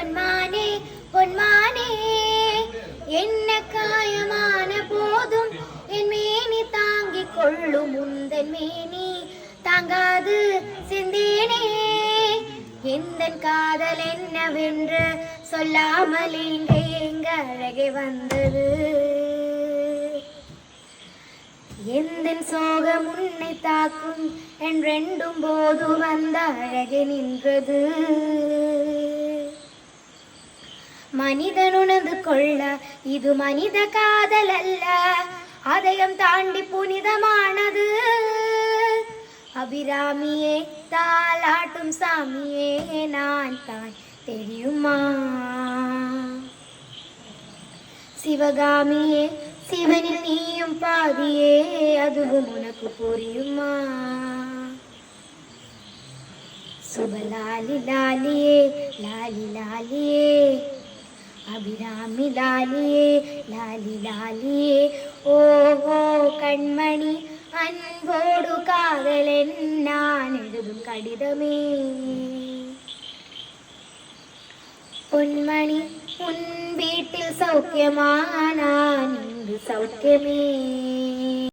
பொன்மானே பொன்மானே. என்ன காயமான போதும் என் மேனி தாங்கிக் கொள்ளும் உந்தன் மேனி. தாங்காது சிந்தேனே. எந்த காதல் என்னவென்று சொல்லாமல் இங்கே எங்க அழகே வந்தது? எந்த சோகம் உன்னை தாக்கும் என்றெண்டும் போது வந்த அழகு நின்றது. மனிதன் உணர்ந்து கொள்ள இது மனித காதல் அல்ல அதயம் தாண்டி புனிதமானது. அபிராமியே தாளாட்டும் சாமியே நான் தான் தெரியுமா? சிவகாமியே சிவனில் நீயும் பாதியே அதுவும் உனக்கு புரியுமா? சுபலாலி லாலியே லாலி லாலியே. അഭിരാമി ലാലിയേ ലാലി ലാലിയേ. ഓ കൺമണി അൻപോടു കാതലൻ ഞാൻ എഴുതും കടിതമേ. പൊന്മണി ഉൻ വീട്ടിൽ സൗഖ്യമാനാ.